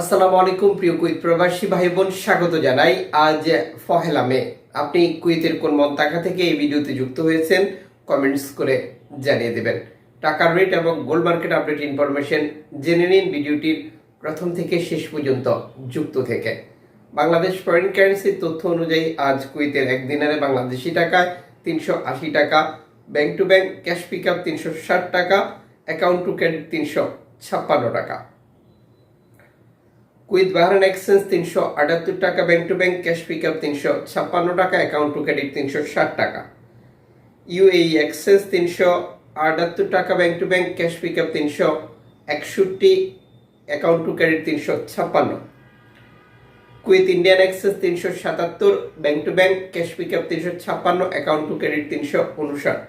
আসসালামু আলাইকুম, প্রিয় কুইত প্রবাসী ভাই বোন স্বাগত জানাই আজ ফহেলা মে। আপনি কুইতের কোন মন্তাকা থেকে এই ভিডিওতে যুক্ত হয়েছেন, কমেন্টস করে জানিয়ে দেবেন। টাকার রেট এবং গোল্ড মার্কেট আপডেট ইনফরমেশন জেনে নিন ভিডিওটির প্রথম থেকে শেষ পর্যন্ত যুক্ত থেকে। বাংলাদেশ ফরেন কারেন্সির তথ্য অনুযায়ী আজ কুইতের এক দিনারে বাংলাদেশি টাকায় তিনশো আশি টাকা, bank to bank cash pick up তিনশো ষাট টাকা, অ্যাকাউন্ট টু ক্রেডিট তিনশো ছাপ্পান্ন টাকা। কুইথ বাহারান এক্সচেঞ্জ তিনশো আটাত্তর টাকা bank to bank cash pick up তিনশো ছাপ্পান্ন টাকা অ্যাকাউন্ট টু ক্রেডিট তিনশো ষাট টাকা। ইউএই এক্সচেঞ্জ তিনশো আটাত্তর টাকা bank to bank cash pick up তিনশো একষট্টি অ্যাকাউন্ট টু ক্রেডিট তিনশো ছাপ্পান্ন। কুইথ ইন্ডিয়ান এক্সচেঞ্জ তিনশো সাতাত্তর bank to bank cash pick up তিনশো ছাপ্পান্ন অ্যাকাউন্ট টু ক্রেডিট তিনশো উনষাট।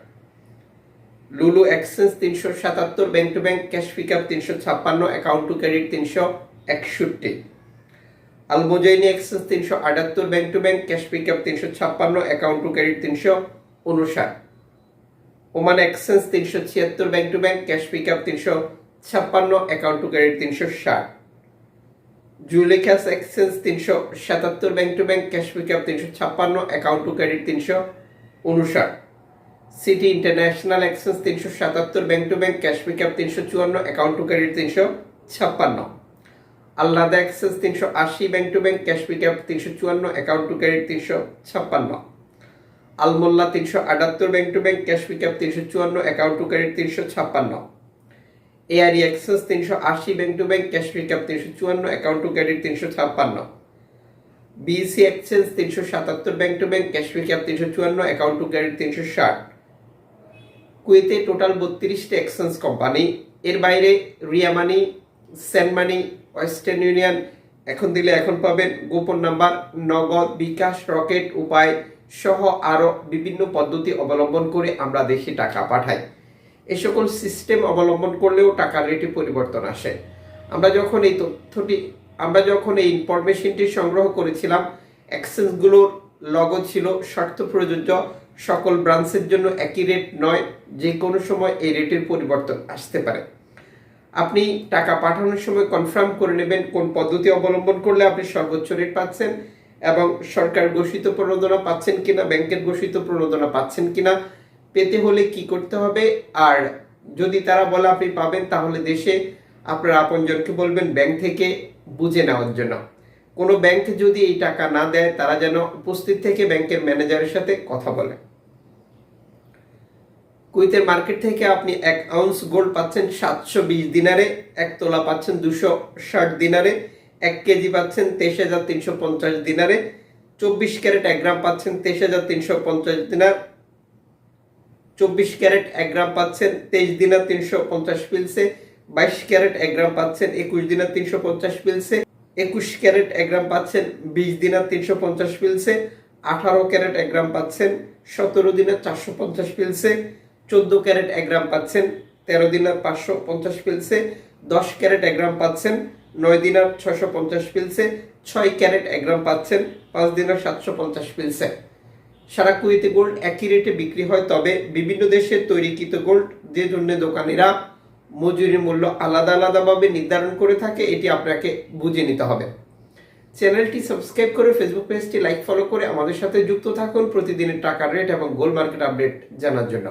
লুলু এক্সচেঞ্জ তিনশো সাতাত্তর bank to bank cash pick up তিনশো ছাপ্পান্ন অ্যাকাউন্ট টু ক্রেডিট তিনশো একষট্টি। আলমোজাইনি এক্সচেঞ্জ তিনশো আটাত্তর, bank to bank, cash pick up তিনশো ছাপ্পান্ন, অ্যাকাউন্ট টু ক্রেডিট তিনশো উনষাট ওমান এক্সচেঞ্জ তিনশো ছিয়াত্তর, bank to bank, cash pick up তিনশো ছাপ্পান্ন, অ্যাকাউন্ট টু ক্রেডিট তিনশো ষাট। জুলেখাস এক্সচেঞ্জ তিনশো সাতাত্তর, bank to bank, cash pick up তিনশো ছাপ্পান্ন, অ্যাকাউন্ট টু ক্রেডিট তিনশো উনষাট সিটি ইন্টারন্যাশনাল এক্সচেঞ্জ তিনশো সাতাত্তর, bank to bank, cash pick up তিনশো চুয়ান্ন, অ্যাকাউন্ট টু ক্রেডিট তিনশো ছাপ্পান্ন। আল্লাদা এক্সচেঞ্জ তিনশো আশি bank to bank cash pick up তিনশো চুয়ান্ন অ্যাকাউন্ট টু ক্রেডিট তিনশো ছাপ্পান্ন। আলমোল্লা তিনশো আটাত্তর bank to bank cash pick up তিনশো চুয়ান্ন অ্যাকাউন্ট টু ক্রেডিট তিনশো ছাপ্পান্ন। এআরই এক্সচেঞ্জ তিনশো আশি bank to bank cash pick up তিনশো চুয়ান্ন অ্যাকাউন্ট টু ক্রেডিট তিনশো ছাপ্পান্ন। বিসি এক্সচেঞ্জ তিনশো সাতাত্তর bank to bank cash pick up তিনশো চুয়ান্ন অ্যাকাউন্ট টু ক্রেডিট তিনশো ষাট। কুয়েতে টোটাল বত্রিশটি এক্সচেঞ্জ কোম্পানি এর বাইরে Ria money send money Western Union এখন দিলে এখন পাবেন গোপন নাম্বার, নগদ, বিকাশ, রকেট, উপায় সহ আরও বিভিন্ন পদ্ধতি অবলম্বন করে আমরা দেশে টাকা পাঠাই। এ সকল সিস্টেম অবলম্বন করলেও টাকার রেটে পরিবর্তন আসে। আমরা যখন এই তথ্যটি, আমরা যখন এই ইনফরমেশনটি সংগ্রহ করেছিলাম এক্সচেঞ্জগুলোর লগো ছিল শর্ত প্রযোজ্য, সকল ব্রাঞ্চের জন্য একই রেট নয় যে কোনো সময় এই রেটের পরিবর্তন আসতে পারে। আপনি টাকা পাঠানোর সময় কনফার্ম করে নেবেন কোন পদ্ধতি অবলম্বন করলে আপনি সর্বোচ্চ রেট পাচ্ছেন এবং সরকার ঘোষিত প্রণোদনা পাচ্ছেন কিনা, ব্যাংকের ঘোষিত প্রণোদনা পাচ্ছেন কিনা, পেতে হলে কি করতে হবে? আর যদি তারা বলে আপনি পাবেন, তাহলে দেশে আপনার আপনজনকে বলবেন, ব্যাংক থেকে বুঝে নেওয়ার জন্য। কোনো ব্যাংক যদি এই টাকা না দেয়, তারা যেন উপস্থিত থেকে ব্যাংকের ম্যানেজারের সাথে কথা বলে। কুইতের মার্কেট থেকে আপনি এক আউন্স গোল্ড পাচ্ছেন সাতশো বিশ দিনারে, এক তোলা পাচ্ছেন দুশো ষাট দিনারে, এক কেজি পাচ্ছেন তেইশ হাজার তিনশো পঞ্চাশ দিনারে, চব্বিশ ক্যারেট এক গ্রাম পাচ্ছেন তেইশ হাজার তিনশো পঞ্চাশ দিনার, চব্বিশ ক্যারেট এক গ্রাম পাচ্ছেন তেইশ দিনার তিনশো পঞ্চাশ পিলসে, বাইশ ক্যারেট এক গ্রাম পাচ্ছেন একুশ দিনার তিনশো পঞ্চাশ পিলসে, একুশ ক্যারেট এক গ্রাম পাচ্ছেন বিশ দিনার তিনশো পঞ্চাশ পিলসে, আঠারো ক্যারেট এক গ্রাম পাচ্ছেন সতেরো দিনের চারশো পঞ্চাশ পিলসে চোদ্দ ক্যারেট এক গ্রাম পাচ্ছেন, তেরো দিনার পাঁচশো পঞ্চাশ পিলসে দশ ক্যারেট এক গ্রাম পাচ্ছেন, নয় দিনার ছশো পঞ্চাশ পিলসে ছয় ক্যারেট এক গ্রাম পাচ্ছেন, পাঁচ দিনার সাতশো পঞ্চাশ পিলসে সারা কুয়েতে গোল্ড একই রেটে বিক্রি হয়, তবে বিভিন্ন দেশের তৈরিকৃত গোল্ড যে জন্য দোকানিরা মজুরির মূল্য আলাদা আলাদাভাবে নির্ধারণ করে থাকে, এটি আপনাকে বুঝে নিতে হবে। চ্যানেলটি সাবস্ক্রাইব করে ফেসবুক পেজটি লাইক ফলো করে আমাদের সাথে যুক্ত থাকুন প্রতিদিনের টাকার রেট এবং গোল্ড মার্কেট আপডেট জানার জন্য।